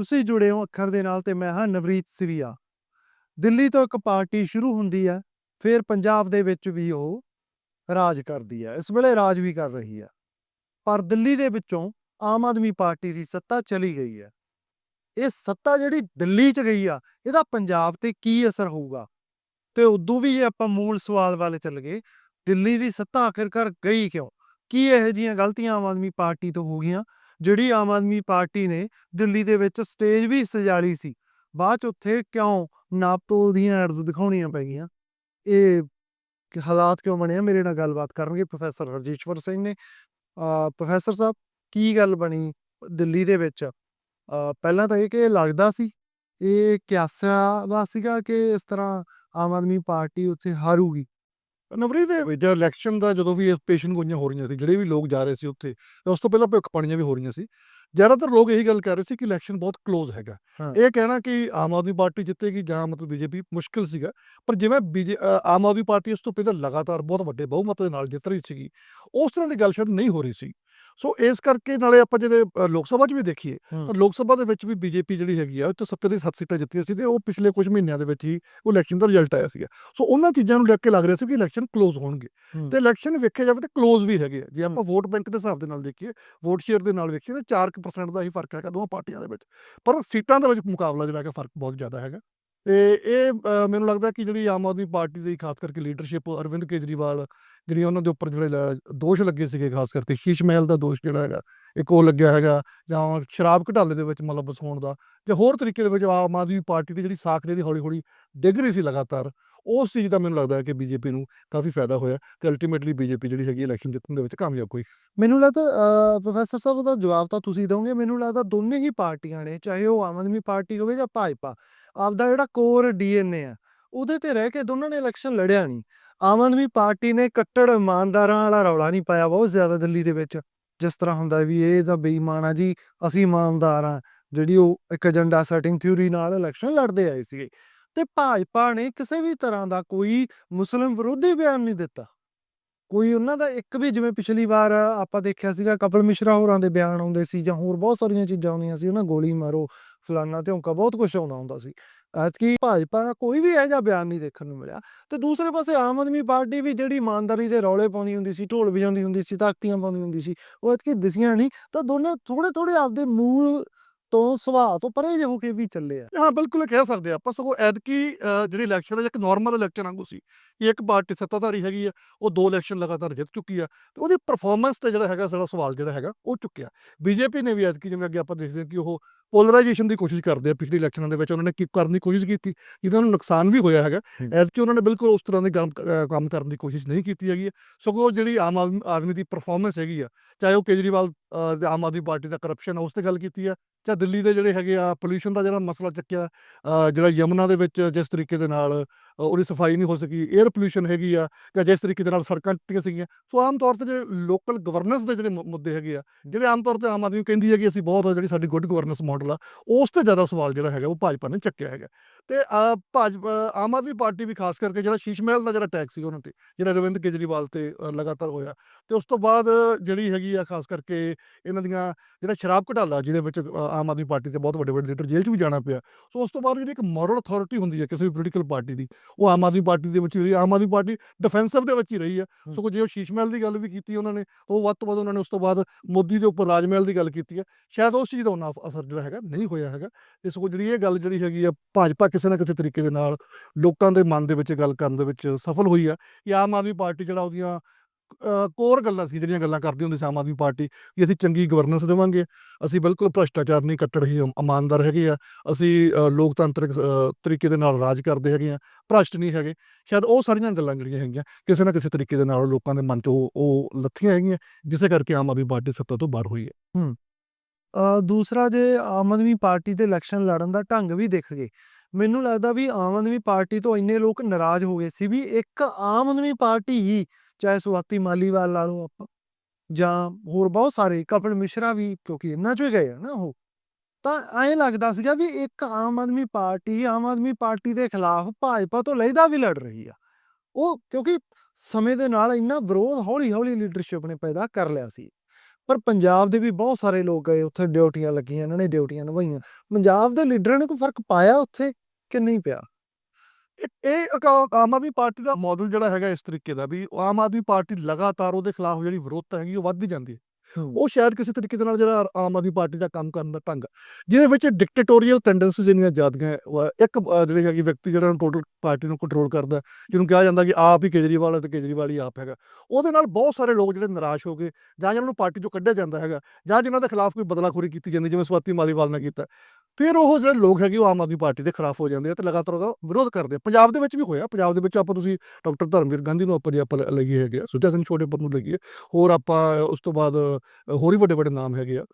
ਤੁਸੀਂ ਜੁੜੇ ਹੋ ਅੱਖਰ ਦੇ ਨਾਲ ਤੇ ਮੈਂ ਹਾਂ ਨਵਰੀਤ ਸਿਵੀਆ। ਦਿੱਲੀ ਤੋਂ ਇੱਕ ਪਾਰਟੀ ਸ਼ੁਰੂ ਹੁੰਦੀ ਹੈ, ਫਿਰ ਪੰਜਾਬ ਦੇ ਵਿੱਚ ਵੀ ਉਹ ਰਾਜ ਕਰਦੀ ਹੈ, ਇਸ ਵੇਲੇ ਰਾਜ ਵੀ ਕਰ ਰਹੀ ਹੈ। ਪਰ ਦਿੱਲੀ ਦੇ ਵਿੱਚੋਂ ਆਮ ਆਦਮੀ ਪਾਰਟੀ ਦੀ ਸੱਤਾ ਚਲੀ ਗਈ ਹੈ। ਇਹ ਸੱਤਾ ਜਿਹੜੀ ਦਿੱਲੀ 'ਚ ਗਈ ਆ, ਇਹਦਾ ਪੰਜਾਬ ਤੇ ਕੀ ਅਸਰ ਹੋਊਗਾ? ਤੇ ਉਦੋਂ ਵੀ ਜੇ ਆਪਾਂ ਮੂਲ ਸਵਾਲ ਵੱਲ ਚੱਲ ਗਏ, ਦਿੱਲੀ ਦੀ ਸੱਤਾ ਆਖਿਰਕਾਰ ਗਈ ਕਿਉਂ? ਕੀ ਇਹੋ ਜਿਹੀਆਂ ਗਲਤੀਆਂ ਆਮ ਆਦਮੀ ਪਾਰਟੀ ਤੋਂ ਹੋ ਗਈਆਂ? ਜਿਹੜੀ ਆਮ ਆਦਮੀ ਪਾਰਟੀ ਨੇ ਦਿੱਲੀ ਦੇ ਵਿੱਚ ਸਟੇਜ ਵੀ ਸਜਾ ਲਈ ਸੀ। ਬਾਅਦ ਚ ਉੱਥੇ ਕਿਉਂ ਨਾਪਤੋਲ ਦੀਆਂ ਐਡਸ ਦਿਖਾਉਣੀਆਂ ਪੈ ਗਈਆਂ? ਇਹ ਹਾਲਾਤ ਕਿਉਂ ਬਣੇ ਮੇਰੇ ਨਾਲ ਗੱਲਬਾਤ ਕਰਨਗੇ ਪ੍ਰੋਫੈਸਰ ਹਰਜੀਸ਼ਵਰ ਸਿੰਘ ਨੇ। ਪ੍ਰੋਫੈਸਰ ਸਾਹਿਬ, ਕੀ ਗੱਲ ਬਣੀ ਦਿੱਲੀ ਦੇ ਵਿੱਚ? ਪਹਿਲਾਂ ਤਾਂ ਇਹ ਕਿ ਲੱਗਦਾ ਸੀ, ਇਹ ਕਿਆਸਾ ਵਾ ਸੀਗਾ ਕਿ ਇਸ ਤਰ੍ਹਾਂ ਆਮ ਆਦਮੀ ਪਾਰਟੀ ਉੱਥੇ ਹਾਰੂਗੀ? ਨਵਰੀ ਦੇ ਵਿੱਚ ਇਲੈਕਸ਼ਨ ਦਾ ਜਦੋਂ ਵੀ ਪੇਸ਼ੈਂਟ ਗੋਈਆਂ ਹੋ ਰਹੀਆਂ ਸੀ ਜਿਹੜੇ ਵੀ ਲੋਕ ਜਾ ਰਹੇ ਸੀ ਉੱਥੇ ਤੇ ਉਸ ਤੋਂ ਪਹਿਲਾਂ ਭੁੱਖ ਪਾਣੀਆਂ ਵੀ ਹੋ ਰਹੀਆਂ ਸੀ। ਜ਼ਿਆਦਾਤਰ ਲੋਕ ਇਹੀ ਗੱਲ ਕਰ ਰਹੇ ਸੀ ਕਿ ਇਲੈਕਸ਼ਨ ਬਹੁਤ ক্লোਜ਼ ਹੈਗਾ। ਇਹ ਕਹਿਣਾ ਕਿ ਆਮ ਆਦਮੀ ਪਾਰਟੀ ਜਿੱਤੇਗੀ ਜਾਂ ਮਤਲਬ ਬੀਜੇਪੀ ਮੁਸ਼ਕਿਲ ਸੀਗਾ ਪਰ ਜਿਵੇਂ ਆਮ ਆਦਮੀ ਪਾਰਟੀ ਇਸ ਤੋਂ ਪਹਿਲਾਂ ਲਗਾਤਾਰ ਬਹੁਤ ਵੱਡੇ ਬਹੁਮਤ ਦੇ ਨਾਲ ਜਿੱਤ ਰਹੀ ਸੀਗੀ ਉਸ ਤਰ੍ਹਾਂ ਦੀ ਗੱਲ ਸ਼ਾਇਦ ਨਹੀਂ ਹੋ ਰਹੀ ਸੀ। ਸੋ ਇਸ ਕਰਕੇ ਨਾਲੇ ਆਪਾਂ ਜਿਹੜੇ ਲੋਕ ਸਭਾ 'ਚ ਵੀ ਦੇਖੀਏ ਤਾਂ ਲੋਕ ਸਭਾ ਦੇ ਵਿੱਚ ਵੀ ਬੀਜੇਪੀ ਜਿਹੜੀ ਹੈਗੀ ਆ ਉਹ ਤੋਂ 70 ਦੀ 7 ਸੀਟਾਂ ਜਿੱਤੀਆਂ ਸੀ ਤੇ ਉਹ ਪਿਛਲੇ ਕੁਝ ਮਹੀਨਿਆਂ ਦੇ ਵਿੱਚ ਹੀ ਉਹ ਇਲੈਕਸ਼ਨ ਦਾ ਰਿਜ਼ਲਟ ਆਇਆ ਸੀਗਾ। ਸੋ ਉਹਨਾਂ ਚੀਜ਼ਾਂ ਨੂੰ ਲੈ ਕੇ ਲੱਗ ਰਿਹਾ ਸੀ ਕਿ ਇਲੈਕਸ਼ਨ ਕਲੋਜ਼ ਹੋਣਗੇ। ਤੇ ਇਲੈਕਸ਼ਨ ਵੇਖਿਆ ਜਾਵੇ ਤਾਂ ਕਲੋਜ਼ ਵੀ ਹੈਗੇ ਜੇ ਆਪਾਂ ਵੋਟ ਬੈਂਕ ਦੇ ਹਿਸਾਬ ਦੇ ਨਾਲ ਦੇਖੀਏ ਵੋਟ ਸ਼ੇਅਰ ਦੇ ਨਾਲ ਵੇਖੀਏ ਤਾਂ 4% ਦਾ ਹੀ ਫ਼ਰਕ ਹੈਗਾ ਦੋਵਾਂ ਪਾਰਟੀਆਂ ਦੇ ਵਿੱਚ। ਪਰ ਸੀਟਾਂ ਦੇ ਵਿੱਚ ਮੁਕਾਬਲਾ ਜਿਹੜਾ ਕਿ ਫ਼ਰਕ ਬਹੁਤ ਜ਼ਿਆਦਾ ਹੈਗਾ। ਤੇ ਇਹ ਮੈਨੂੰ ਲੱਗਦਾ ਕਿ ਜਿਹੜੀ ਆਮ ਆਦਮੀ ਪਾਰਟੀ ਦੀ ਖਾਸ ਕਰਕੇ ਲੀਡਰਸ਼ਿਪ ਅਰਵਿੰਦ ਕੇਜਰੀਵਾਲ ਜਿਹੜੀ ਉਹਨਾਂ ਦੇ ਉੱਪਰ ਜਿਹੜੇ ਦੋਸ਼ ਲੱਗੇ ਸੀਗੇ ਖਾਸ ਕਰਕੇ, ਸ਼ੀਸ਼ ਮਹਿਲ ਦਾ ਦੋਸ਼ ਜਿਹੜਾ ਹੈਗਾ, ਇੱਕ ਉਹ ਲੱਗਿਆ ਹੈਗਾ, ਜਾਂ ਸ਼ਰਾਬ ਘਟਾਲੇ ਦੇ ਵਿੱਚ ਮਲਬਸ ਹੋਣ ਦਾ, ਜਾਂ ਹੋਰ ਤਰੀਕੇ ਦੇ ਵਿੱਚ ਆਮ ਆਦਮੀ ਪਾਰਟੀ ਦੀ ਜਿਹੜੀ ਸਾਖ ਜਿਹੜੀ ਹੌਲੀ ਹੌਲੀ ਡਿੱਗ ਰਹੀ ਸੀ ਲਗਾਤਾਰ, ਉਸ ਚੀਜ਼ ਦਾ ਮੈਨੂੰ ਲੱਗਦਾ ਹੈ ਕਿ ਬੀਜੇਪੀ ਨੂੰ ਕਾਫੀ ਫਾਇਦਾ ਹੋਇਆ ਤੇ ਅਲਟੀਮੇਟਲੀ ਬੀਜੇਪੀ ਜਿਹੜੀ ਹੈਗੀ ਇਲੈਕਸ਼ਨ ਜਿੱਤਣ ਦੇ ਵਿੱਚ ਕਾਮਯਾਬ ਹੋਈ। ਮੈਨੂੰ ਲੱਗਦਾ ਪ੍ਰੋਫੈਸਰ ਸਾਹਿਬ ਦਾ ਜਵਾਬ ਤਾਂ ਤੁਸੀਂ ਦੋਗੇ ਮੈਨੂੰ ਲੱਗਦਾ ਦੋਨੇ ਹੀ ਪਾਰਟੀਆਂ ਨੇ, ਚਾਹੇ ਉਹ ਆਮ ਆਦਮੀ ਪਾਰਟੀ ਹੋਵੇ ਜਾਂ ਭਾਜਪਾ, ਆਪਦਾ ਜਿਹੜਾ ਕੋਰ ਡੀਐਨਏ ਆ ਉਹਦੇ ਤੇ ਰਹਿ ਕੇ ਦੋਨਾਂ ਨੇ ਇਲੈਕਸ਼ਨ ਲੜਿਆ ਨਹੀਂ। ਆਮ ਆਦਮੀ ਪਾਰਟੀ ਨੇ ਕੱਟੜ ਇਮਾਨਦਾਰਾਂ ਵਾਲਾ ਰੌਲਾ ਨਹੀਂ ਪਾਇਆ ਬਹੁਤ ਜ਼ਿਆਦਾ ਦਿੱਲੀ ਦੇ ਵਿੱਚ। ਜਿਸ ਤਰ੍ਹਾਂ ਹੁੰਦਾ ਵੀ ਇਹ ਤਾਂ ਬੇਈਮਾਨ ਆ ਜੀ, ਅਸੀਂ ਇਮਾਨਦਾਰ ਆ। ਜਿਹੜੀ ਉਹ ਇੱਕ ਏਜੰਡਾ ਸੈਟਿੰਗ ਥਿਊਰੀ ਨਾਲ ਇਲੈਕਸ਼ਨ ਲੜਦੇ ਆਏ ਸੀਗੇ। ਤੇ ਭਾਜਪਾ ਨੇ ਕਿਸੇ ਵੀ ਤਰ੍ਹਾਂ ਦਾ ਕੋਈ ਮੁਸਲਿਮ ਵਿਰੋਧੀ ਬਿਆਨ ਨਹੀਂ ਦਿੱਤਾ। ਕੋਈ ਉਹਨਾਂ ਦਾ ਇੱਕ ਵੀ, ਜਿਵੇਂ ਪਿਛਲੀ ਵਾਰ ਆਪਾਂ ਦੇਖਿਆ ਸੀਗਾ, ਕਪਲ ਮਿਸ਼ਰਾ ਹੋਰਾਂ ਦੇ ਬਿਆਨ ਆਉਂਦੇ ਸੀ ਜਾਂ ਹੋਰ ਬਹੁਤ ਸਾਰੀਆਂ ਚੀਜ਼ਾਂ ਆਉਂਦੀਆਂ ਸੀ, ਉਹਨਾਂ ਗੋਲੀ ਮਾਰੋ, ਫਲਾਨਾ ਧਿਉਂਕਾ ਬਹੁਤ ਕੁਝ ਆਉਂਦਾ ਹੁੰਦਾ ਸੀ। ਐਤਕੀ ਭਾਜਪਾ ਦਾ ਕੋਈ ਵੀ ਇਹੋ ਜਿਹਾ ਬਿਆਨ ਨਹੀਂ ਦੇਖਣ ਨੂੰ ਮਿਲਿਆ। ਤੇ ਦੂਸਰੇ ਪਾਸੇ ਆਮ ਆਦਮੀ ਪਾਰਟੀ ਵੀ ਜਿਹੜੀ ਇਮਾਨਦਾਰੀ ਦੇ ਰੌਲੇ ਪਾਉਂਦੀ ਹੁੰਦੀ ਸੀ, ਢੋਲ ਵਜਾਉਂਦੀ ਹੁੰਦੀ ਸੀ, ਤਾਕਤੀਆਂ ਪਾਉਂਦੀ ਹੁੰਦੀ ਸੀ, ਉਹ ਐਤਕੀ ਦਿਸੀਆਂ ਨਹੀਂ। ਤਾਂ ਦੋਨੇ ਥੋੜੇ ਥੋੜੇ ਆਪਦੇ ਮੂਲ ਤੋਂ ਸੁਭਾਅ ਤੋਂ ਪਰੇ ਜਿਹੇ ਹੋ ਕੇ ਵੀ ਚੱਲੇ ਆ। ਹਾਂ, ਬਿਲਕੁਲ ਇਹ ਕਹਿ ਸਕਦੇ ਆ ਆਪਾਂ। ਸਗੋਂ ਐਤਕੀ ਜਿਹੜੀ ਇਲੈਕਸ਼ਨ ਹੈ ਇੱਕ ਨਾਰਮਲ ਇਲੈਕਸ਼ਨ ਵਾਂਗੂ ਸੀ। ਇੱਕ ਪਾਰਟੀ ਸੱਤਾਧਾਰੀ ਹੈਗੀ ਆ, ਉਹ ਦੋ ਇਲੈਕਸ਼ਨ ਲਗਾਤਾਰ ਜਿੱਤ ਚੁੱਕੀ ਆ ਤੇ ਉਹਦੀ ਪਰਫਾਰਮੈਂਸ ਤੇ ਜਿਹੜਾ ਹੈਗਾ, ਸਾਡਾ ਸਵਾਲ ਜਿਹੜਾ ਹੈਗਾ, ਉਹ ਚੁੱਕਿਆ। ਬੀਜੇਪੀ ਨੇ ਵੀ ਐਤਕੀ ਜਿਵੇਂ ਅੱਗੇ ਆਪਾਂ ਦੇਖਦੇ ਕਿ ਉਹ ਪੋਲਰਾਈਜੇਸ਼ਨ ਦੀ ਕੋਸ਼ਿਸ਼ ਕਰਦੇ ਆ ਪਿਛਲੀ ਇਲੈਕਸ਼ਨਾਂ ਦੇ ਵਿੱਚ ਉਹਨਾਂ ਨੇ ਕੀ ਕਰਨ ਦੀ ਕੋਸ਼ਿਸ਼ ਕੀਤੀ ਜਿਹਦਾ ਨੂੰ ਨੁਕਸਾਨ ਵੀ ਹੋਇਆ ਹੈਗਾ ਹੂੰ। ਐਤਕੀ ਉਹਨਾਂ ਨੇ ਬਿਲਕੁਲ ਉਸ ਤਰ੍ਹਾਂ ਦੇ ਕੰਮ ਕਰਨ ਦੀ ਕੋਸ਼ਿਸ਼ ਨਹੀਂ ਕੀਤੀ ਹੈਗੀ ਸਗੋਂ ਜਿਹੜੀ ਆਮ ਆਦਮੀ ਦੀ ਪਰਫਾਰਮੈਂਸ ਹੈਗੀ ਆ ਚਾਹੇ ਉਹ ਕੇਜਰੀਵਾਲ ਆਮ ਆਦਮੀ ਪਾਰਟੀ ਦਾ ਕਰਪਸ਼ਨ ਉਸ ਤੇ ਗੱਲ ਕੀਤੀ ਆ ਜਾਂ ਦਿੱਲੀ ਦੇ ਜਿਹੜੇ ਹੈਗੇ ਆ ਪੋਲੂਸ਼ਨ ਦਾ ਜਿਹੜਾ ਮਸਲਾ ਚੱਕਿਆ ਜਿਹੜਾ ਯਮੁਨਾ ਦੇ ਵਿੱਚ ਜਿਸ ਤਰੀਕੇ ਦੇ ਨਾਲ ਉਹਦੀ ਸਫ਼ਾਈ ਨਹੀਂ ਹੋ ਸਕੀ 에ਅਰ ਪੋਲੂਸ਼ਨ ਹੈਗੀ ਆ, ਜਾਂ ਜਿਸ ਤਰੀਕੇ ਦੇ ਨਾਲ ਸੜਕਾਂ ਟੁੱਟੀਆਂ ਸੀਗੀਆਂ। ਸੋ ਆਮ ਤੌਰ ਤੇ ਜਿਹੜੇ ਲੋਕਲ ਗਵਰਨੈਂਸ ਦੇ ਜਿਹੜੇ ਮੁੱਦੇ ਹੈਗੇ ਆ, ਜਿਹੜੇ ਆਮ ਤੌਰ ਤੇ ਆਮ ਆਦਮੀ ਕਹਿੰਦੀ ਹੈ ਕਿ ਅਸੀਂ ਬਹੁਤ ਜਿਹੜੀ ਸਾਡੀ ਗੁੱਡ ਗਵਰਨੈਂਸ ਮਾਡਲ ਆ, ਉਸ ਤੇ ਜ਼ਿਆਦਾ ਸਵਾਲ ਜਿਹੜਾ ਹੈਗਾ, ਉਹ ਭਾਜਪਾ ਨੇ ਚੱਕਿਆ ਹੈਗਾ। ਤੇ ਭਾਜਪਾ ਆਮ ਆਦਮੀ ਪਾਰਟੀ ਵੀ ਖਾਸ ਕਰਕੇ ਜਿਹੜਾ ਸ਼ੀਸ਼ ਮਹਿਲ ਦਾ ਜਿਹੜਾ ਟੈਕਸ ਸੀ ਉਹਨਾਂ ਤੇ, ਜਿਹੜਾ ਰਵਿੰਦਰ ਕੇਜਰੀਵਾਲ ਤੇ ਲਗਾਤਾਰ ਹੋਇਆ। ਤੇ ਉਸ ਤੋਂ ਬਾਅਦ ਜਿਹੜੀ ਹੈਗੀ ਆ, ਖਾਸ ਕਰਕੇ ਇਹਨਾਂ ਦੀਆਂ ਜਿਹੜਾ ਸ਼ਰਾਬ ਘਟਾਲਾ, ਜਿਹਦੇ ਵਿੱਚ ਆਮ ਆਦਮੀ ਪਾਰਟੀ 'ਤੇ ਬਹੁਤ ਵੱਡੇ ਵੱਡੇ ਲੀਡਰ ਜੇਲ੍ਹ 'ਚ ਵੀ ਜਾਣਾ ਪਿਆ। ਸੋ ਉਸ ਤੋਂ ਬਾਅਦ ਜਿਹੜੀ ਇੱਕ ਮੋਰਲ ਅਥਾਰਟੀ ਹੁੰਦੀ ਹੈ ਕਿਸੇ ਵੀ ਪੋਲੀਟੀਕਲ ਪਾਰਟੀ ਦੀ ਉਹ ਆਮ ਆਦਮੀ ਪਾਰਟੀ ਦੇ ਵਿੱਚ ਹੀ ਰਹੀ ਆਮ ਆਦਮੀ ਪਾਰਟੀ ਡਿਫੈਂਸਿਵ ਦੇ ਵਿੱਚ ਹੀ ਰਹੀ ਆ ਹੂੰ। ਸੋ ਜੇ ਉਹ ਸ਼ੀਸ਼ ਮਹਿਲ ਦੀ ਗੱਲ ਵੀ ਕੀਤੀ ਉਹਨਾਂ ਨੇ ਉਹ ਵੱਧ ਤੋਂ ਵੱਧ ਉਹਨਾਂ ਨੇ ਉਸ ਤੋਂ ਬਾਅਦ ਮੋਦੀ ਦੇ ਉੱਪਰ ਰਾਜ ਮਹਿਲ ਦੀ ਗੱਲ ਕੀਤੀ ਹੈ। ਸ਼ਾਇਦ ਉਸ ਚੀਜ਼ ਦਾ ਉਹਨਾਂ ਅਸਰ ਜਿਹੜਾ ਹੈਗਾ ਨਹੀਂ ਹੋਇਆ ਹੈਗਾ। ਤੇ ਸਗੋਂ ਜਿਹੜੀ ਇਹ ਗੱਲ ਜਿਹੜੀ ਹੈਗੀ ਆ ਭਾਜਪਾ ਕਿਸੇ ਨਾ ਕਿਸੇ ਤਰੀਕੇ ਦੇ ਨਾਲ ਲੋਕਾਂ ਦੇ ਮਨ ਦੇ ਵਿੱਚ ਗੱਲ ਕਰਨ ਦੇ ਵਿੱਚ ਸਫਲ ਹੋਈ ਆ ਕਿ ਆਮ ਆਦਮੀ ਪਾਰਟੀ ਜਿਹੜਾ ਉਹਦੀਆਂ ਕੋਰ ਗੱਲਾਂ ਸੀ ਜਿਹੜੀਆਂ ਗੱਲਾਂ ਕਰਦੀ ਹੁੰਦੀ ਸੀ ਆਮ ਆਦਮੀ ਪਾਰਟੀ ਕਿ ਅਸੀਂ ਚੰਗੀ ਗਵਰਨੈਂਸ ਦੇਵਾਂਗੇ ਅਸੀਂ ਬਿਲਕੁਲ ਭ੍ਰਸ਼ਟਾਚਾਰ ਨਹੀਂ ਕੱਟੜ ਹੀ ਇਮਾਨਦਾਰ ਹੈਗੇ ਆ ਅਸੀਂ ਲੋਕਤੰਤਰਿਕ ਤਰੀਕੇ ਦੇ ਨਾਲ ਰਾਜ ਕਰਦੇ ਹੈਗੇ ਆ ਭ੍ਰਸ਼ਟ ਨਹੀਂ ਹੈਗੇ। ਸ਼ਾਇਦ ਉਹ ਸਾਰੀਆਂ ਗੱਲਾਂ ਜਿਹੜੀਆਂ ਹੈਗੀਆਂ ਕਿਸੇ ਨਾ ਕਿਸੇ ਤਰੀਕੇ ਦੇ ਨਾਲ ਲੋਕਾਂ ਦੇ ਮਨ 'ਚ ਉਹ ਲੱਥੀਆਂ ਹੈਗੀਆਂ ਜਿਸੇ ਕਰਕੇ ਆਮ ਆਦਮੀ ਪਾਰਟੀ ਸੱਤਾ ਤੋਂ ਬਾਹਰ ਹੋਈ ਹੈ। ਅ, ਦੂਸਰਾ ਜੇ ਆਮ ਆਦਮੀ ਪਾਰਟੀ ਦੇ ਇਲੈਕਸ਼ਨ ਲੜਨ ਦਾ ਢੰਗ ਵੀ ਦੇਖ ਗਏ ਮੈਨੂੰ ਲੱਗਦਾ ਵੀ ਆਮ ਆਦਮੀ ਪਾਰਟੀ ਤੋਂ ਇੰਨੇ ਲੋਕ ਨਾਰਾਜ਼ ਹੋ ਗਏ ਸੀ ਵੀ ਇੱਕ ਆਮ ਆਦਮੀ ਪਾਰਟੀ ਹੀ ਚਾਹੇ ਸੁਆਤੀ ਮਾਲੀਵਾਲ ਲਾ ਲਓ ਆਪਾਂ, ਜਾਂ ਹੋਰ ਬਹੁਤ ਸਾਰੇ ਕਪਿਲ ਮਿਸ਼ਰਾ ਵੀ, ਕਿਉਂਕਿ ਇਹਨਾਂ ਚੋਂ ਹੀ ਗਏ ਆ ਨਾ ਉਹ। ਤਾਂ ਐਂ ਲੱਗਦਾ ਸੀਗਾ ਵੀ ਇੱਕ ਆਮ ਆਦਮੀ ਪਾਰਟੀ, ਆਮ ਆਦਮੀ ਪਾਰਟੀ ਦੇ ਖਿਲਾਫ ਭਾਜਪਾ ਤੋਂ ਲਹਿਦਾ ਵੀ ਲੜ ਰਹੀ ਆ। ਉਹ ਕਿਉਂਕਿ ਸਮੇਂ ਦੇ ਨਾਲ ਇੰਨਾ ਵਿਰੋਧ ਹੌਲੀ ਹੌਲੀ ਲੀਡਰਸ਼ਿਪ ਨੇ ਪੈਦਾ ਕਰ ਲਿਆ ਸੀ। ਪਰ ਪੰਜਾਬ ਦੇ ਵੀ ਬਹੁਤ ਸਾਰੇ ਲੋਕ ਗਏ, ਉੱਥੇ ਡਿਊਟੀਆਂ ਲੱਗੀਆਂ, ਇਹਨਾਂ ਨੇ ਡਿਊਟੀਆਂ ਨਿਭਾਈਆਂ। ਪੰਜਾਬ ਦੇ ਲੀਡਰਾਂ ਨੇ ਕੋਈ ਫ਼ਰਕ ਪਾਇਆ ਉੱਥੇ ਕਿ ਨਹੀਂ ਪਿਆ? ਇਹ ਇੱਕ ਆਮ ਆਦਮੀ ਪਾਰਟੀ ਦਾ ਮਾਡਲ ਜਿਹੜਾ ਹੈਗਾ ਇਸ ਤਰੀਕੇ ਦਾ ਵੀ ਆਮ ਆਦਮੀ ਪਾਰਟੀ ਲਗਾਤਾਰ ਉਹਦੇ ਖਿਲਾਫ ਜਿਹੜੀ ਵਿਰੋਧਤਾ ਹੈਗੀ ਉਹ ਵੱਧਦੀ ਜਾਂਦੀ ਹੈ। ਉਹ ਸ਼ਾਇਦ ਕਿਸੇ ਤਰੀਕੇ ਦੇ ਨਾਲ ਜਿਹੜਾ ਆਮ ਆਦਮੀ ਪਾਰਟੀ ਦਾ ਕੰਮ ਕਰਨ ਦਾ ਢੰਗ ਆ, ਜਿਹਦੇ ਵਿੱਚ ਡਿਕਟੇਟੋਰੀਅਲ ਟੈਂਡੈਂਸੀਜ਼ ਇੰਨੀਆਂ ਜ਼ਿਆਦੀਆਂ ਵਾ- ਇੱਕ ਅ, ਜਿਹੜੇ ਹੈਗੀ ਵਿਅਕਤੀ ਜਿਹੜਾ ਟੋਟਲ ਪਾਰਟੀ ਨੂੰ ਕੰਟਰੋਲ ਕਰਦਾ ਹੈ, ਜਿਹਨੂੰ ਕਿਹਾ ਜਾਂਦਾ ਕਿ ਆਪ ਹੀ ਕੇਜਰੀਵਾਲ ਹੈ ਤੇ ਕੇਜਰੀਵਾਲ ਹੀ ਆਪ ਹੈਗਾ। ਉਹਦੇ ਨਾਲ ਬਹੁਤ ਸਾਰੇ ਲੋਕ ਜਿਹੜੇ ਨਿਰਾਸ਼ ਹੋ ਗਏ ਜਾਂ ਜਿਹਨਾਂ ਨੂੰ ਪਾਰਟੀ ਚੋਂ ਕੱਢਿਆ ਜਾਂਦਾ ਹੈਗਾ ਜਾਂ ਜਿਨ੍ਹਾਂ ਦੇ ਖਿਲਾਫ ਕੋਈ ਬਦਲਾਖੋਰੀ ਕੀਤੀ ਜਾਂਦੀ ਜਿਵੇਂ ਸਵਾਤੀ ਮਾਲੀਵਾਲ ਨੇ ਕੀਤਾ। ਫਿਰ ਉਹ ਜਿਹੜੇ ਲੋਕ ਹੈਗੇ ਉਹ ਆਮ ਆਦਮੀ ਪਾਰਟੀ ਦੇ ਖਿਲਾਫ ਹੋ ਜਾਂਦੇ ਆ ਤੇ ਲਗਾਤਾਰ ਉਹਦਾ ਵਿਰੋਧ ਕਰਦੇ ਆ। ਪੰਜਾਬ ਦੇ ਵਿੱਚ ਵੀ ਹੋਇਆ। ਪੰਜਾਬ ਦੇ ਵਿੱਚ ਆਪਾਂ ਤੁਸੀਂ ਡਾਕਟਰ ਧਰਮਵੀਰ ਗਾਂਧੀ ਨੂੰ ਆਪਾਂ ਜੇ ਆਪਾਂ ਲ- ਲਈਏ ਹੈਗੇ ਆ ਸੁੱਚਾ ਸਿੰਘ ਛੋਟੇਪੁਰ ਨੂੰ ਲਈਏ, ਹੋਰ ਆਪਾਂ ਉਸ ਤੋਂ ਬਾਅਦ ਹੋਰ ਹੀ ਵੱਡੇ ਵੱਡੇ ਨਾਮ ਹੈਗੇ ਆ।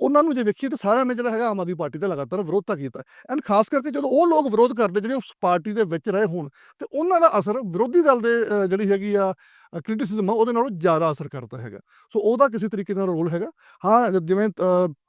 ਉਹਨਾਂ ਨੂੰ ਜੇ ਵੇਖੀਏ ਤਾਂ ਸਾਰਿਆਂ ਨੇ ਜਿਹੜਾ ਹੈਗਾ ਆਮ ਆਦਮੀ ਪਾਰਟੀ ਦਾ ਲਗਾਤਾਰ ਵਿਰੋਧਤਾ ਕੀਤਾ। ਐਂਡ ਖਾਸ ਕਰਕੇ ਜਦੋਂ ਉਹ ਲੋਕ ਵਿਰੋਧ ਕਰਦੇ ਜਿਹੜੇ ਉਸ ਪਾਰਟੀ ਦੇ ਵਿੱਚ ਰਹੇ ਹੋਣ ਤੇ ਉਹਨਾਂ ਦਾ ਅਸਰ ਵਿਰੋਧੀ ਦਲ ਦੇ ਜਿਹੜੀ ਹੈਗੀ ਆ ਕ੍ਰਿਟਿਸਿਜ਼ਮ ਆ ਉਹਦੇ ਨਾਲੋਂ ਜ਼ਿਆਦਾ ਅਸਰ ਕਰਦਾ ਹੈਗਾ। ਸੋ ਉਹਦਾ ਕਿਸੇ ਤਰੀਕੇ ਨਾਲ ਰੋਲ ਹੈਗਾ। ਹਾਂ ਜਿਵੇਂ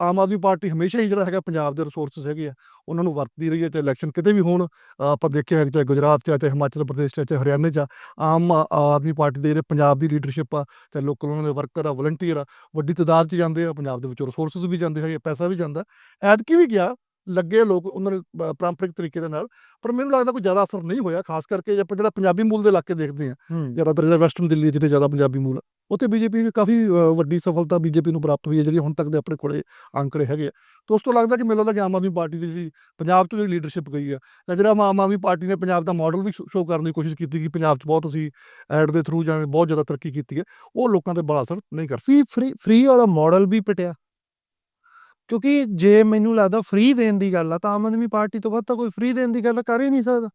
ਆਮ ਆਦਮੀ ਪਾਰਟੀ ਹਮੇਸ਼ਾ ਹੀ ਜਿਹੜਾ ਹੈਗਾ ਪੰਜਾਬ ਦੇ ਰਿਸੋਰਸਸ ਹੈਗੇ ਆ ਉਹਨਾਂ ਨੂੰ ਵਰਤਦੀ ਰਹੀ ਹੈ ਤੇ ਇਲੈਕਸ਼ਨ ਕਿਤੇ ਵੀ ਹੋਣ ਆਪਾਂ ਦੇਖਿਆ ਹੈ ਚਾਹੇ ਗੁਜਰਾਤ 'ਚ ਆ, ਚਾਹੇ ਹਿਮਾਚਲ ਪ੍ਰਦੇਸ਼ 'ਚ ਚਾਹੇ ਹਰਿਆਣੇ 'ਚ ਆਮ ਆਦਮੀ ਪਾਰਟੀ ਦੇ ਜਿਹੜੇ ਪੰਜਾਬ ਦੀ ਲੀਡਰਸ਼ਿਪ ਆ ਚਾਹੇ ਲੋਕਲ ਉਹਨਾਂ ਦੇ ਵਰਕਰ ਆ ਵਲੰਟੀਅਰ ਆ ਵੱਡੀ ਤਾਦਾਦ 'ਚ ਜਾਂਦੇ ਆ ਪੰਜਾਬ ਦੇ ਵਿੱਚੋਂ ਰਿਸੋਰਸਸ ਵੀ ਜਾਂਦੇ ਹੈਗੇ ਪੈਸਾ ਵੀ ਜਾਂਦਾ। ਐਤਕੀ ਵੀ ਗਿਆ ਲੱਗੇ ਲੋਕ ਉਹਨਾਂ ਨੇ ਪਾਰੰਪਰਿਕ ਤਰੀਕੇ ਦੇ ਨਾਲ ਪਰ ਮੈਨੂੰ ਲੱਗਦਾ ਕੋਈ ਜ਼ਿਆਦਾ ਅਸਰ ਨਹੀਂ ਹੋਇਆ ਖਾਸ ਕਰਕੇ ਜੇ ਆਪਾਂ ਜਿਹੜਾ ਪੰਜਾਬੀ ਮੂਲ ਦੇ ਇਲਾਕੇ ਦੇਖਦੇ ਆ ਹੂੰ। ਜ਼ਿਆਦਾਤਰ ਜਿਹੜਾ ਵੈਸਟਰਨ ਦਿੱਲੀ ਜਿੱਥੇ ਜ਼ਿਆਦਾ ਪੰਜਾਬੀ ਮੂਲ ਉੱਥੇ ਬੀਜੇਪੀ ਦੀ ਕਾਫੀ ਵੱਡੀ ਸਫਲਤਾ ਬੀਜੇਪੀ ਨੂੰ ਪ੍ਰਾਪਤ ਹੋਈ ਹੈ ਜਿਹੜੀ ਹੁਣ ਤੱਕ ਦੇ ਆਪਣੇ ਕੋਲੇ ਅੰਕੜੇ ਹੈਗੇ ਆ। ਤੇ ਉਸ ਤੋਂ ਲੱਗਦਾ ਕਿ ਮੈਨੂੰ ਲੱਗਦਾ ਕਿ ਆਮ ਆਦਮੀ ਪਾਰਟੀ ਦੀ ਜਿਹੜੀ ਪੰਜਾਬ ਤੋਂ ਜਿਹੜੀ ਲੀਡਰਸ਼ਿਪ ਗਈ ਆ ਤਾਂ ਜਿਹੜਾ ਆਮ ਆਮ ਆਦਮੀ ਪਾਰਟੀ ਨੇ ਪੰਜਾਬ ਦਾ ਮਾਡਲ ਵੀ ਸ਼ੋਅ ਕਰਨ ਦੀ ਕੋਸ਼ਿਸ਼ ਕੀਤੀ ਕਿ ਪੰਜਾਬ 'ਚ ਬਹੁਤ ਅਸੀਂ ਐਡ ਦੇ ਥਰੂ ਜਾਂ ਬਹੁਤ ਜ਼ਿਆਦਾ ਤਰੱਕੀ ਕੀਤੀ ਹੈ ਉਹ ਲੋਕਾਂ ਤੇ ਬੜਾ ਅਸਰ ਨਹੀਂ ਕਰ ਸੀ ਫ੍ਰੀ ਫ੍ਰੀ ਵਾਲਾ ਮਾਡਲ ਵੀ ਪਟਿਆ। ਕਿਉਂਕਿ ਜੇ ਮੈਨੂੰ ਲੱਗਦਾ ਫ੍ਰੀ ਦੇਣ ਦੀ ਗੱਲ ਆ, ਤਾਂ ਆਮ ਆਦਮੀ ਪਾਰਟੀ ਤੋਂ ਵੱਧ ਤਾਂ ਕੋਈ ਫ੍ਰੀ ਦੇਣ ਦੀ ਗੱਲ ਕਰ ਹੀ ਨਹੀਂ ਸਕਦਾ।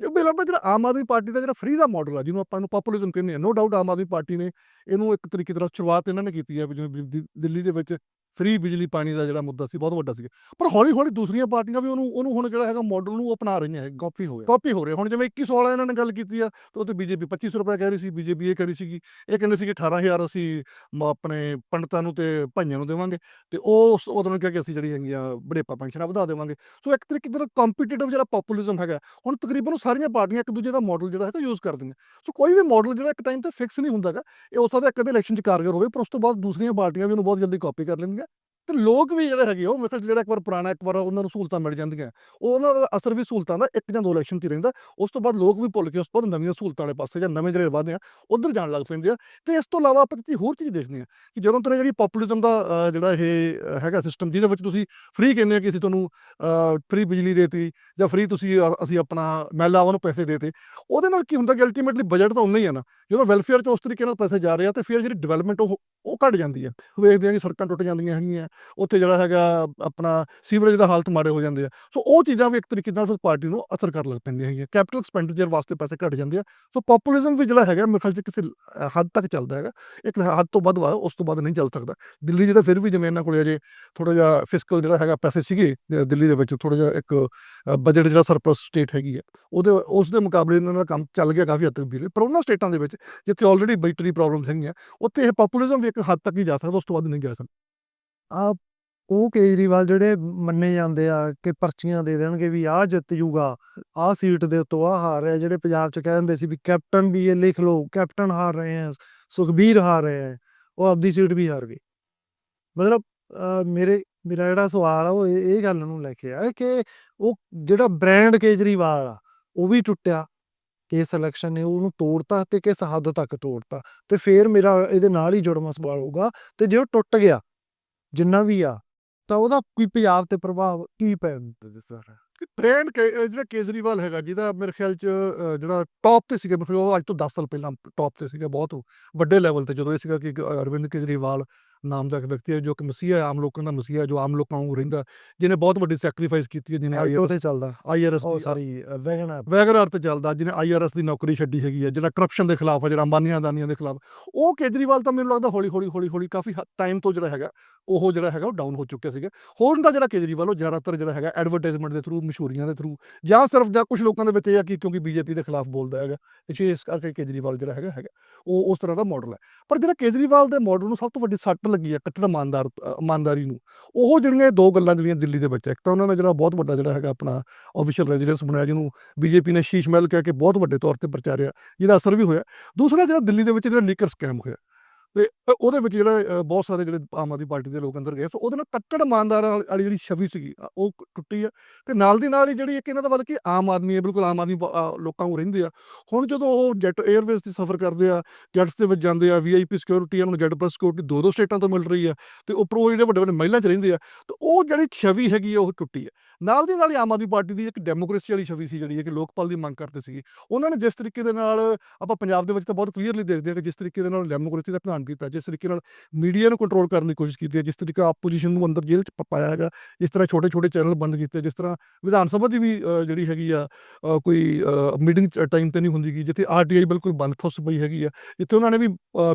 ਇਹ ਮੈਨੂੰ ਜਿਹੜਾ ਆਮ ਆਦਮੀ ਪਾਰਟੀ ਦਾ ਜਿਹੜਾ ਫ੍ਰੀ ਦਾ ਮਾਡਲ ਆ, ਜਿਹਨੂੰ ਆਪਾਂ ਨੂੰ ਪੋਪੂਲਿਜ਼ਮ ਕਹਿੰਦੇ ਆ ਨੋ ਡਾਊਟ ਆਮ ਆਦਮੀ ਪਾਰਟੀ ਨੇ ਇਹਨੂੰ ਇੱਕ ਤਰੀਕੇ ਨਾਲ ਸ਼ੁਰੂਆਤ ਇਹਨਾਂ ਨੇ ਕੀਤੀ ਹੈ ਜਿਵੇਂ ਦਿੱਲੀ ਦੇ ਵਿੱਚ ਫ੍ਰੀ ਬਿਜਲੀ ਪਾਣੀ ਦਾ ਜਿਹੜਾ ਮੁੱਦਾ ਸੀ, ਬਹੁਤ ਵੱਡਾ ਸੀ। ਪਰ ਹੌਲੀ ਹੌਲੀ ਦੂਸਰੀਆਂ ਪਾਰਟੀਆਂ ਵੀ ਉਹਨੂੰ ਉਹਨੂੰ ਹੁਣ ਜਿਹੜਾ ਹੈਗਾ ਮਾਡਲ ਨੂੰ ਅਪਣਾ ਰਹੀਆਂ ਹੈ ਕਾਪੀ ਹੋ ਗਿਆ। ਕਾਪੀ ਹੋ ਰਿਹਾ। ਹੁਣ ਜਿਵੇਂ 2100 ਵਾਲਾ ਇਹਨਾਂ ਨੇ ਗੱਲ ਕੀਤੀ ਆ, ਤਾਂ ਉਹ ਤੇ ਬੀਜੇਪੀ 2500 ਰੁਪਏ ਕਹਿ ਰਹੀ ਸੀ, ਬੀਜੇਪੀ ਇਹ ਕਹਿ ਰਹੀ ਸੀਗੀ, ਇਹ ਕਹਿੰਦੇ ਸੀ ਕਿ 18000 ਅਸੀਂ ਮ- ਆਪਣੇ ਪੰਡਤਾਂ ਨੂੰ ਤੇ ਭਾਈਆਂ ਨੂੰ ਦੇਵਾਂਗੇ। ਤੇ ਉਹ ਉਸ- ਉਦੋਂ ਨੇ ਕਿਹਾ ਕਿ ਅਸੀਂ ਜਿਹੜੀ ਹੈਗੀਆਂ ਬੜੇਪਾ ਪੈਨਸ਼ਨਾਂ ਵਧਾ ਦੇਵਾਂਗੇ। ਸੋ ਇੱਕ ਤਰੀਕੇ ਦਾ ਕੰਪੀਟੀਟਿਵ ਜਿਹੜਾ ਪੋਪੂਲਿਜ਼ਮ ਹੈਗਾ, ਹੁਣ ਤਕਰੀਬਨ ਉਹ ਸਾਰੀਆਂ ਪਾਰਟੀਆਂ ਇੱਕ ਦੂਜੇ ਦਾ ਮਾਡਲ ਜਿਹੜਾ ਹੈਗਾ ਯੂਜ਼ ਕਰਦੀਆਂ। ਸੋ ਕੋਈ ਵੀ ਮਾਡਲ ਜਿਹੜਾ ਇੱਕ ਟਾਈਮ ਤੇ ਫਿਕਸ ਨਹੀਂ ਹੁੰਦਾਗਾ, ਇਹ ਹੋ ਸਕਦਾ ਕਦੇ ਇਲੈਕਸ਼ਨ 'ਚ ਕਾਰਗਰ ਹੋਵੇ, ਪਰ ਉਸ ਤੋਂ ਬਾਅਦ ਦੂਸਰੀਆਂ ਪਾਰਟੀਆਂ ਵੀ ਉਹਨੂੰ ਬਹੁਤ ਜਲਦੀ ਕਾਪੀ ਕਰ ਲੈਂਦੀਆਂ। ਤੇ ਲੋਕ ਵੀ ਜਿਹੜੇ ਹੈਗੇ ਉਹ ਮਤਲਬ ਜਿਹੜਾ ਇੱਕ ਵਾਰ ਪੁਰਾਣਾ, ਇੱਕ ਵਾਰ ਉਹਨਾਂ ਨੂੰ ਸਹੂਲਤਾਂ ਮਿਲ ਜਾਂਦੀਆਂ। ਉਹ ਉਹਨਾਂ ਦਾ ਅਸਰ ਵੀ ਸਹੂਲਤਾਂ ਦਾ ਇੱਕ ਜਾਂ ਦੋ ਇਲੈਕਸ਼ਨ 'ਚ ਰਹਿੰਦਾ। ਉਸ ਤੋਂ ਬਾਅਦ ਲੋਕ ਵੀ ਭੁੱਲ ਕੇ ਉਸ ਤੋਂ ਬਾਅਦ ਨਵੀਆਂ ਸਹੂਲਤਾਂ ਵਾਲੇ ਪਾਸੇ ਜਾਂ ਨਵੇਂ ਜਿਹੜੇ ਵਧਦੇ ਆ, ਉਧਰ ਜਾਣ ਲੱਗ ਪੈਂਦੇ ਆ। ਤੇ ਇਸ ਤੋਂ ਇਲਾਵਾ ਆਪਾਂ ਇੱਕ ਹੋਰ ਚੀਜ਼ ਦੇਖਦੇ ਆ ਕਿ ਜਦੋਂ ਤੋਂ ਜਿਹੜੀ ਪੋਪੂਲਿਜ਼ਮ ਦਾ ਜਿਹੜਾ ਇਹ ਹੈਗਾ ਸਿਸਟਮ ਜਿਹਦੇ ਵਿੱਚ ਤੁਸੀਂ ਫ੍ਰੀ ਕਹਿੰਦੇ ਆ ਕਿ ਅਸੀਂ ਤੁਹਾਨੂੰ ਫ੍ਰੀ ਬਿਜਲੀ ਦੇਤੀ ਜਾਂ ਫ੍ਰੀ ਤੁਸੀਂ ਅਸੀਂ ਆਪਣਾ ਮਹਿਲਾਵਾਂ ਨੂੰ ਪੈਸੇ ਦੇਤੇ, ਉਹਦੇ ਨਾਲ ਕੀ ਹੁੰਦਾ ਕਿ ਅਲਟੀਮੇਟਲੀ ਬਜਟ ਤਾਂ ਉਨਾ ਹੀ ਆ ਨਾ। ਜਦੋਂ ਵੈਲਫੇਅਰ 'ਚ ਉਸ ਤਰੀਕੇ ਨਾਲ ਪੈਸੇ ਜਾ ਰਹੇ ਆ ਤੇ ਫਿਰ ਜਿਹੜੀ ਡਿਵੈਲਪਮੈਂਟ ਉਹ ਉਹ ਘਟ ਜਾਂਦੀ ਹੈ ਵੇਖਦੇ ਆ ਕਿ ਸੜਕਾਂ ਟੁੱਟ ਜਾਂਦੀਆਂ ਹੈਗੀਆਂ ਉੱਥੇ ਜਿਹੜਾ ਹੈਗਾ ਆਪਣਾ ਸੀਵਰੇਜ ਦਾ ਹਾਲਤ ਮਾੜੇ ਹੋ ਜਾਂਦੇ ਆ। ਸੋ ਉਹ ਚੀਜ਼ਾਂ ਵੀ ਇੱਕ ਤਰੀਕੇ ਨਾਲ ਫਿਰ ਪਾਰਟੀ ਨੂੰ ਅਸਰ ਕਰਨ ਲੱਗ ਪੈਂਦੀਆਂ ਹੈਗੀਆਂ। ਕੈਪੀਟਲ ਐਕਸਪੈਂਡੀਚਰ ਵਾਸਤੇ ਪੈਸੇ ਘਟ ਜਾਂਦੇ ਆ। ਸੋ ਪੋਪੂਲਿਜ਼ਮ ਵੀ ਜਿਹੜਾ ਹੈਗਾ ਮੇਰੇ ਖਿਆਲ 'ਚ ਕਿਸੇ ਹੱਦ ਤੱਕ ਚੱਲਦਾ ਹੈਗਾ। ਇੱਕ ਹੱਦ ਤੋਂ ਵੱਧ ਵਾ, ਉਸ ਤੋਂ ਬਾਅਦ ਨਹੀਂ ਚੱਲ ਸਕਦਾ। ਦਿੱਲੀ 'ਚ ਤਾਂ ਫਿਰ ਵੀ ਜਿਵੇਂ ਇਹਨਾਂ ਕੋਲੇ ਅਜੇ ਥੋੜਾ ਜਿਹਾ ਫਿਸਕਲ ਜਿਹੜਾ ਹੈਗਾ ਪੈਸੇ ਸੀਗੇ ਦਿੱਲੀ ਦੇ ਵਿੱਚ ਥੋੜਾ ਜਿਹਾ ਇੱਕ ਬਜਟ ਜਿਹੜਾ ਸਰਪਲਸ ਸਟੇਟ ਹੈਗੀ ਹੈ ਉਹਦੇ, ਉਸ ਦੇ ਮੁਕਾਬਲੇ ਇਹਨਾਂ ਦਾ ਕੰਮ ਚੱਲ ਗਿਆ ਕਾਫੀ ਹੱਦ ਤੱਕ ਵੀਰੇ। ਪਰ ਉਹਨਾਂ ਸਟੇਟਾਂ ਦੇ ਵਿੱਚ ਜਿੱਥੇ ਆਲਰੇਡੀ ਬੈਟਰੀ ਪ੍ਰੋਬਲਮਸ ਹੈਗੀਆਂ, ਉੱਥੇ ਇਹ ਪੋਪੂਲਿਜ਼ਮ ਵੀ ਇੱਕ ਹੱਦ ਤੱਕ ਹੀ ਜਾ ਸਕਦਾ, ਉਸ ਤੋਂ ਵੱਧ ਨਹੀਂ ਜਾ ਸਕਦਾ। ਆ ਉਹ ਕੇਜਰੀਵਾਲ ਜਿਹੜੇ ਮੰਨੇ ਜਾਂਦੇ ਆ ਕਿ ਪਰਚੀਆਂ ਦੇ ਦੇਣਗੇ ਵੀ ਆਹ ਜਿੱਤ ਜੂਗਾ, ਆਹ ਸੀਟ ਦੇ ਉੱਤੋਂ ਆਹ ਹਾਰ ਰਿਹਾ, ਜਿਹੜੇ ਪੰਜਾਬ 'ਚ ਕਹਿੰਦੇ ਸੀ ਵੀ ਕੈਪਟਨ ਵੀ ਇਹ ਲਿਖ ਲਓ, ਕੈਪਟਨ ਹਾਰ ਰਹੇ ਆ, ਸੁਖਬੀਰ ਹਾਰ ਰਹੇ ਆ, ਉਹ ਆਪਦੀ ਸੀਟ ਵੀ ਹਾਰ ਗਏ। ਮਤਲਬ ਮੇਰੇ, ਮੇਰਾ ਜਿਹੜਾ ਸਵਾਲ ਆ ਉਹ ਇਹ ਗੱਲ ਨੂੰ ਲੈ ਕੇ ਆ ਕਿ ਉਹ ਜਿਹੜਾ ਬ੍ਰਾਂਡ ਕੇਜਰੀਵਾਲ ਆ, ਉਹ ਵੀ ਟੁੱਟਿਆ ਇਸ ਇਲੈਕਸ਼ਨ ਨੇ, ਉਹਨੂੰ ਤੋੜਤਾ ਤੇ ਕਿਸ ਹੱਦ ਤੱਕ ਤੋੜਤਾ, ਤੇ ਫੇਰ ਮੇਰਾ ਇਹਦੇ ਨਾਲ ਹੀ ਜੁੜਵਾਂ ਸਵਾਲ ਹੋਊਗਾ, ਤੇ ਜੇ ਉਹ ਟੁੱਟ ਗਿਆ ਜਿੰਨਾ ਵੀ ਆ, ਤਾਂ ਉਹਦਾ ਕੋਈ ਪੰਜਾਬ ਤੇ ਪ੍ਰਭਾਵ ਕੀ ਪੈਂਦਾ ਸਰ? ਟ੍ਰੈਂਡ ਜਿਹੜਾ ਕੇਜਰੀਵਾਲ ਹੈਗਾ, ਜਿਹਦਾ ਮੇਰੇ ਖਿਆਲ ਚ ਜਿਹੜਾ ਟੌਪ ਤੇ ਸੀਗਾ ਮਤਲਬ ਉਹ ਅੱਜ ਤੋਂ 10 ਸਾਲ ਪਹਿਲਾਂ ਟੌਪ ਤੇ ਸੀਗਾ ਬਹੁਤ ਵੱਡੇ ਲੈਵਲ ਤੇ, ਜਦੋਂ ਇਹ ਸੀਗਾ ਕਿ ਅਰਵਿੰਦ ਕੇਜਰੀਵਾਲ ਨਾਮ ਦਾ ਇੱਕ ਵਿਅਕਤੀ ਹੈ ਜੋ ਕਿ ਮਸੀਹਾ ਹੈ ਆਮ ਲੋਕਾਂ ਦਾ ਮਸੀਹਾ ਹੈ, ਜੋ ਆਮ ਲੋਕਾਂ ਨੂੰ ਰਹਿੰਦਾ ਜਿਹਨੇ ਬਹੁਤ ਵੱਡੀ ਸੈਕਰੀਫਾਈਸ ਕੀਤੀ ਹੈ ਜਿਹਨੇ ਉਹ ਤੇ ਚੱਲਦਾ। ਆਈਆਰਐਸ ਉਹ ਸਾਰੀ ਵੈਗਨ ਵੈਗਨਰ ਤੇ ਚੱਲਦਾ ਜਿਹਨੇ ਆਈਆਰਐਸ ਦੀ ਨੌਕਰੀ ਛੱਡੀ ਹੈਗੀ ਹੈ ਜਿਹੜਾ ਕਰਪਸ਼ਨ ਦੇ ਖਿਲਾਫ ਹੈ ਜਿਹੜਾ ਅੰਬਾਨੀਆਂ ਅਦਾਨੀਆਂ ਦੇ ਖਿਲਾਫ। ਉਹ ਕੇਜਰੀਵਾਲ ਤਾਂ ਮੈਨੂੰ ਲੱਗਦਾ ਹੌਲੀ ਹੌਲੀ ਹੌਲੀ ਹੌਲੀ ਕਾਫੀ ਟਾਈਮ ਤੋਂ ਜਿਹੜਾ ਹੈਗਾ ਉਹ ਜਿਹੜਾ ਹੈਗਾ ਉਹ ਡਾਊਨ ਹੋ ਚੁੱਕਿਆ ਸੀਗਾ। ਹੋਰ ਦਾ ਜਿਹੜਾ ਕੇਜਰੀਵਾਲ ਉਹ ਜ਼ਿਆਦਾਤਰ ਜਿਹੜਾ ਹੈਗਾ ਐਡਵਰਟਾਈਜ਼ਮੈਂਟ ਦੇ ਥਰੂ ਮਸ਼ਹੂਰੀਆਂ ਦੇ ਥਰੂ ਜਾਂ ਸਿਰਫ ਜਾਂ ਕੁਝ ਲੋਕਾਂ ਦੇ ਵਿੱਚ ਇਹ ਆ ਕਿ ਕਿਉਂਕਿ ਬੀਜੇਪੀ ਦੇ ਖਿਲਾਫ ਬੋਲਦਾ ਹੈਗਾ ਇਸ ਇਸ ਕਰਕੇ ਕੇਜਰੀਵਾਲ ਜਿਹੜਾ ਹੈਗਾ ਹੈਗਾ। ਉਹ ਉਸ ਤਰ੍ਹਾਂ ਦਾ ਮਾਡਲ ਹੈ। ਪਰ ਜਿਹੜਾ ਕੇਜਰੀਵਾਲ ਦੇ ਮਾਡਲ ਨੂੰ ਸਭ ਤੋਂ ਵੱਡੀ ਸੱਟ ਲੱਗੀ ਹੈ ਕੱਟੜ ਇਮਾਨਦਾਰ, ਇਮਾਨਦਾਰੀ ਨੂੰ। ਉਹ ਜਿਹੜੀਆਂ ਦੋ ਗੱਲਾਂ ਜਿਹੜੀਆਂ ਦਿੱਲੀ ਦੇ ਵਿੱਚ ਇੱਕ ਤਾਂ ਉਹਨਾਂ ਦਾ ਜਿਹੜਾ ਬਹੁਤ ਵੱਡਾ ਜਿਹੜਾ ਹੈਗਾ ਆਪਣਾ ਆਫੀਸ਼ੀਅਲ ਰੈਜ਼ੀਡੈਂਸ ਬਣਾਇਆ, ਜਿਹਨੂੰ ਬੀਜੇਪੀ ਨੇ ਸ਼ੀਸ਼ ਮਹਿਲ ਕਹਿ ਕੇ ਬਹੁਤ ਵੱਡੇ ਤੌਰ ਤੇ ਪ੍ਰਚਾਰਿਆ, ਜਿਹਦਾ ਅਸਰ ਵੀ ਹੋਇਆ। ਦੂਸਰਾ ਜਿਹੜਾ ਦਿੱਲੀ ਦੇ ਵਿੱਚ ਜਿਹੜਾ ਲੀਕਰ ਸਕੈਮ ਹੋਇਆ ਤੇ ਉਹਦੇ ਵਿੱਚ ਜਿਹੜਾ ਬਹੁਤ ਸਾਰੇ ਜਿਹੜੇ ਆਮ ਆਦਮੀ ਪਾਰਟੀ ਦੇ ਲੋਕ ਅੰਦਰ ਗਏ, ਸੋ ਉਹਦੇ ਨਾਲ ਕੱਟੜ ਇਮਾਨਦਾਰਾਂ ਵਾਲੀ ਜਿਹੜੀ ਛਵੀ ਸੀਗੀ ਉਹ ਟੁੱਟੀ ਆ। ਤੇ ਨਾਲ ਦੀ ਨਾਲ ਹੀ ਜਿਹੜੀ ਇੱਕ ਇਹਨਾਂ ਦਾ ਬਲਕਿ ਆਮ ਆਦਮੀ ਹੈ, ਬਿਲਕੁਲ ਆਮ ਆਦਮੀ ਲੋਕਾਂ ਨੂੰ ਰਹਿੰਦੇ ਆ। ਹੁਣ ਜਦੋਂ ਉਹ ਜੈਟ 에ਅਰਵੇਜ਼ ਤੇ ਸਫ਼ਰ ਕਰਦੇ ਆ, ਜੈਟਸ ਦੇ ਵਿੱਚ ਜਾਂਦੇ ਆ ਵੀਆਈਪੀ ਸਿਕਿਉਰਿਟੀ ਉਹਨਾਂ ਨੂੰ ਜੈਟ ਪਲੱਸ ਸਿਕਿਉਰਿਟੀ ਦੋ ਦੋ ਸਟੇਟਾਂ ਤੋਂ ਮਿਲ ਰਹੀ ਆ, ਤੇ ਉੱਪਰੋਂ ਜਿਹੜੇ ਵੱਡੇ ਵੱਡੇ ਮਹਿਲਾਂ 'ਚ ਰਹਿੰਦੇ ਆ, ਤੇ ਉਹ ਜਿਹੜੀ ਛਵੀ ਹੈਗੀ ਆ, ਉਹ ਟੁੱਟੀ ਆ। ਨਾਲ ਦੀ ਨਾਲ ਹੀ ਆਮ ਆਦਮੀ ਪਾਰਟੀ ਦੀ ਇੱਕ ਡੈਮੋਕ੍ਰੇਸੀ ਵਾਲੀ ਛਵੀ ਸੀ, ਜਿਹੜੀ ਹੈ ਕਿ ਲੋਕਪਾਲ ਦੀ ਮੰਗ ਕਰਦੇ ਸੀਗੇ। ਉਹਨਾਂ ਨੇ ਜਿਸ ਤਰੀਕੇ ਦੇ ਨਾਲ ਆਪਾਂ ਪੰਜਾਬ ਦੇ ਵਿੱਚ ਤਾਂ ਬਹੁਤ ਕਲੀਅਰਲੀ ਦੇਖਦੇ ਹਾਂ ਕਿ ਜਿਸ ਤਰੀਕੇ ਦੇ ਨਾਲ ਡੈਮੋਕ੍ਰੇਸੀ ਦਾ ਧਿਆਨ ਕੀਤਾ, ਜਿਸ ਤਰੀਕੇ ਨਾਲ ਮੀਡੀਆ ਨੂੰ ਕੰਟਰੋਲ ਕਰਨ ਦੀ ਕੋਸ਼ਿਸ਼ ਕੀਤੀ ਹੈ, ਜਿਸ ਤਰੀਕੇ ਆਪੋਜੀਸ਼ਨ ਨੂੰ ਅੰਦਰ ਜੇਲ੍ਹ 'ਚ ਪਾਇਆ ਹੈਗਾ ਜਿਸ ਤਰ੍ਹਾਂ ਛੋਟੇ ਛੋਟੇ ਚੈਨਲ ਬੰਦ ਕੀਤੇ, ਜਿਸ ਤਰ੍ਹਾਂ ਵਿਧਾਨ ਸਭਾ ਦੀ ਵੀ ਜਿਹੜੀ ਹੈਗੀ ਆ ਕੋਈ ਮੀਟਿੰਗ ਟਾਈਮ ਤੇ ਨਹੀਂ ਹੁੰਦੀ ਗੀ, ਜਿੱਥੇ ਆਰਟੀਆਈ ਬਿਲਕੁਲ ਬੰਦ ਠੁੱਸ ਪਈ ਹੈਗੀ ਆ ਜਿੱਥੇ ਉਹਨਾਂ ਨੇ ਵੀ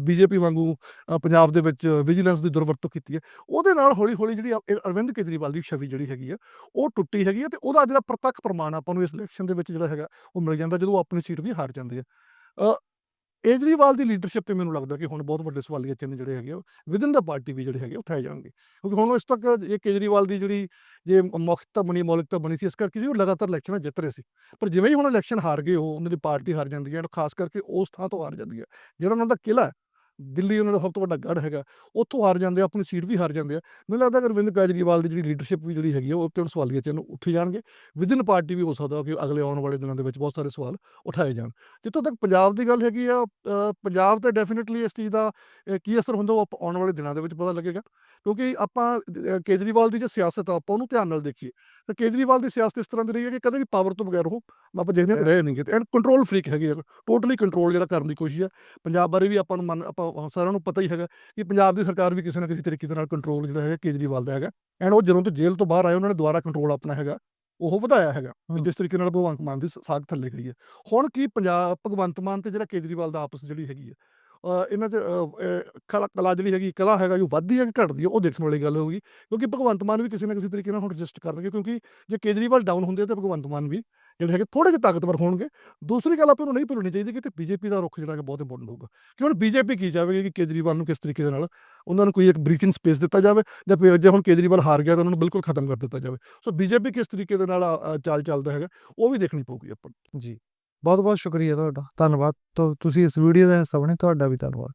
ਬੀਜੇਪੀ ਵਾਂਗੂ ਪੰਜਾਬ ਦੇ ਵਿੱਚ ਵਿਜੀਲੈਂਸ ਦੀ ਦੁਰਵਰਤੋਂ ਕੀਤੀ ਹੈ। ਉਹਦੇ ਨਾਲ ਹੌਲੀ ਹੌਲੀ ਜਿਹੜੀ ਅਰਵਿੰਦ ਕੇਜਰੀਵਾਲ ਦੀ ਛਵੀ ਜਿਹੜੀ ਹੈਗੀ ਆ, ਉਹ ਟੁੱਟੀ ਹੈਗੀ ਆ ਤੇ ਉਹਦਾ ਜਿਹੜਾ ਪ੍ਰਤੱਖ ਪ੍ਰਮਾਣ ਆਪਾਂ ਨੂੰ ਇਸ ਇਲੈਕਸ਼ਨ ਦੇ ਵਿੱਚ ਜਿਹੜਾ ਹੈਗਾ, ਉਹ ਮਿਲ ਜਾਂਦਾ, ਜਦੋਂ ਆਪਣੀ ਸੀਟ ਵੀ ਹਾਰ ਜਾਂਦੇ ਆ। ਕੇਜਰੀਵਾਲ ਦੀ ਲੀਡਰਸ਼ਿਪ ਤੇ ਮੈਨੂੰ ਲੱਗਦਾ ਕਿ ਹੁਣ ਬਹੁਤ ਵੱਡੇ ਸਵਾਲੀਆ ਚਿੰਨ੍ਹ ਜਿਹੜੇ ਹੈਗੇ ਵਿਦਿਨ ਦਾ ਪਾਰਟੀ ਵੀ ਜਿਹੜੇ ਹੈਗੇ ਉਹ ਉਠਾਏ ਜਾਣਗੇ। ਕਿਉਂਕਿ ਹੁਣ ਇਸ ਤੱਕ ਇਹ ਕੇਜਰੀਵਾਲ ਦੀ ਜਿਹੜੀ ਜੇ ਮੌਖਿਕਤਾ ਬਣੀ, ਮੌਲਿਕਤਾ ਬਣੀ ਸੀ, ਇਸ ਕਰਕੇ ਜੀ ਉਹ ਲਗਾਤਾਰ ਇਲੈਕਸ਼ਨਾਂ ਜਿੱਤ ਰਹੇ ਸੀ। ਪਰ ਜਿਵੇਂ ਹੀ ਹੁਣ ਇਲੈਕਸ਼ਨ ਹਾਰ ਗਏ ਉਹ, ਉਹਨਾਂ ਦੀ ਪਾਰਟੀ ਹਾਰ ਜਾਂਦੀ ਹੈ, ਖਾਸ ਕਰਕੇ ਉਸ ਥਾਂ ਤੋਂ ਹਾਰ ਜਾਂਦੀ ਹੈ। ਜਿਹੜਾ ਉਹਨਾਂ ਦਾ ਕਿਲਾ ਦਿੱਲੀ ਉਹਨਾਂ ਦਾ ਸਭ ਤੋਂ ਵੱਡਾ ਗੜ੍ਹ ਹੈਗਾ। ਉੱਥੋਂ ਹਾਰ ਜਾਂਦੇ ਆ ਆਪਣੀ ਸੀਟ ਵੀ ਹਾਰ ਜਾਂਦੇ ਆ। ਮੈਨੂੰ ਲੱਗਦਾ ਅਰਵਿੰਦ ਕੇਜਰੀਵਾਲ ਦੀ ਜਿਹੜੀ ਲੀਡਰਸ਼ਿਪ ਵੀ ਜਿਹੜੀ ਹੈਗੀ ਆ ਉਹ ਤੇ ਹੁਣ ਸਵਾਲੀਆ ਚਿੰਨ੍ਹ ਉੱਠੇ ਜਾਣਗੇ। ਵਿਦਿਨ ਪਾਰਟੀ ਵੀ ਹੋ ਸਕਦਾ ਕਿ ਅਗਲੇ ਆਉਣ ਵਾਲੇ ਦਿਨਾਂ ਦੇ ਵਿੱਚ ਬਹੁਤ ਸਾਰੇ ਸਵਾਲ ਉਠਾਏ ਜਾਣ। ਜਿੱਥੋਂ ਤੱਕ ਪੰਜਾਬ ਦੀ ਗੱਲ ਹੈਗੀ ਆ ਪੰਜਾਬ ਤੇ ਡੈਫੀਨਿਟਲੀ ਇਸ ਚੀਜ਼ ਦਾ ਕੀ ਅਸਰ ਹੁੰਦਾ ਉਹ ਆਪਾਂ ਆਉਣ ਵਾਲੇ ਦਿਨਾਂ ਦੇ ਵਿੱਚ ਪਤਾ ਲੱਗੇਗਾ। ਕਿਉਂਕਿ ਆਪਾਂ ਕੇਜਰੀਵਾਲ ਦੀ ਜੇ ਸਿਆਸਤ ਆ ਆਪਾਂ ਉਹਨੂੰ ਧਿਆਨ ਨਾਲ ਦੇਖੀਏ। ਤਾਂ ਕੇਜਰੀਵਾਲ ਦੀ ਸਿਆਸਤ ਇਸ ਤਰ੍ਹਾਂ ਦੀ ਰਹੀ ਹੈ ਕਿ ਕਦੇ ਵੀ ਪਾਵਰ ਤੋਂ ਬਗੈਰ ਉਹ ਆਪਾਂ ਦੇਖਦੇ ਰਹੇ ਨਹੀਂਗੇ ਐਂਡ ਕੰਟਰੋਲ ਫਰੀਕ ਹੈਗੇ ਟੋਟਲੀ ਕੰਟਰੋਲ ਜਿਹੜਾ ਕਰਨ ਦੀ ਕੋਸ਼ਿਸ਼ ਹੈ ਪੰਜਾਬ ਬਾਰੇ ਵੀ ਆਪਾਂ ਨੂੰ ਮੰਨ ਆਪਾਂ ਸਾਰਿਆਂ ਨੂੰ ਪਤਾ ਹੀ ਹੈਗਾ ਕਿ ਪੰਜਾਬ ਦੀ ਸਰਕਾਰ ਵੀ ਕਿਸੇ ਨਾ ਕਿਸੇ ਤਰੀਕੇ ਦੇ ਨਾਲ ਕੰਟਰੋਲ ਜਿਹੜਾ ਹੈਗਾ ਕੇਜਰੀਵਾਲ ਦਾ ਹੈਗਾ ਐਂਡ ਉਹ ਜਦੋਂ ਤੋਂ ਜੇਲ੍ਹ ਤੋਂ ਬਾਹਰ ਆਏ ਉਹਨਾਂ ਨੇ ਦੁਬਾਰਾ ਕੰਟਰੋਲ ਆਪਣਾ ਹੈਗਾ ਉਹ ਵਧਾਇਆ ਹੈਗਾ। ਜਿਸ ਤਰੀਕੇ ਨਾਲ ਭਗਵੰਤ ਮਾਨ ਦੀ ਸ- ਸਾਖ ਥੱਲੇ ਗਈ ਹੈ ਹੁਣ ਕੀ ਪੰਜਾਬ ਭਗਵੰਤ ਮਾਨ ਤੇ ਜਿਹੜਾ ਕੇਜਰੀਵਾਲ ਦਾ ਆਪਸ ਜਿਹੜੀ ਹੈਗੀ ਹੈ ਇਹਨਾਂ 'ਚ ਕਲਾ ਕਲਾ ਜਿਹੜੀ ਹੈਗੀ ਕਲਾ ਹੈਗਾ ਜੋ ਵੱਧਦੀ ਹੈ ਕਿ ਘਟਦੀ ਹੈ ਉਹ ਦੇਖਣ ਵਾਲੀ ਗੱਲ ਹੋਊਗੀ ਕਿਉਂਕਿ ਭਗਵੰਤ ਮਾਨ ਵੀ ਕਿਸੇ ਨਾ ਕਿਸੇ ਤਰੀਕੇ ਨਾਲ ਹੁਣ ਰਜਿਸਟ ਕਰਨਗੇ ਕਿਉਂਕਿ ਜੇ ਕੇਜਰੀਵਾਲ ਡਾਊਨ ਹੁੰਦੇ ਤਾਂ ਭਗਵੰਤ ਮਾਨ ਵੀ ਜਿਹੜੇ ਹੈਗੇ ਥੋੜੇ ਜਿਹੇ ਤਾਕਤਵਰ ਹੋਣਗੇ। ਦੂਸਰੀ ਗੱਲ ਆਪਾਂ ਨੂੰ ਨਹੀਂ ਭੁੱਲਣੀ ਚਾਹੀਦੀ ਕਿ ਤੇ ਬੀਜੇਪੀ ਦਾ ਰੁਖ ਜਿਹੜਾ ਹੈਗਾ ਬਹੁਤ ਇੰਪੋਰਟੈਂਟ ਹੋਊਗਾ। ਕਿ ਹੁਣ ਬੀਜੇਪੀ ਕੀ ਜਾਵੇਗੀ ਕਿ ਕੇਜਰੀਵਾਲ ਨੂੰ ਕਿਸ ਤਰੀਕੇ ਦੇ ਨਾਲ ਉਹਨਾਂ ਨੂੰ ਕੋਈ ਇੱਕ ਬ੍ਰੀਥਿੰਗ ਸਪੇਸ ਦਿੱਤਾ ਜਾਵੇ ਜਾਂ ਫਿਰ ਜੇ ਹੁਣ ਕੇਜਰੀਵਾਲ ਹਾਰ ਗਿਆ ਤਾਂ ਉਹਨਾਂ ਨੂੰ ਬਿਲਕੁਲ ਖਤਮ ਕਰ ਦਿੱਤਾ ਜਾਵੇ। ਸੋ ਬੀਜੇਪੀ ਕਿਸ ਤਰੀਕੇ ਦੇ ਨਾਲ ਚਾਲ ਚੱਲਦਾ ਹੈਗਾ, ਉਹ ਵੀ ਦੇਖਣੀ ਪਊਗੀ ਆਪਾਂ ਨੂੰ। ਜੀ। ਬਹੁਤ ਬਹੁਤ ਸ਼ੁਕਰੀਆ ਤੁਹਾਡਾ। ਧੰਨਵਾਦ। ਤੁਸੀਂ ਇਸ ਵੀਡੀਓ ਦਾ ਹਿੱਸਾ ਬਣੇ ਤੁਹਾਡਾ ਵੀ ਧੰਨਵਾਦ।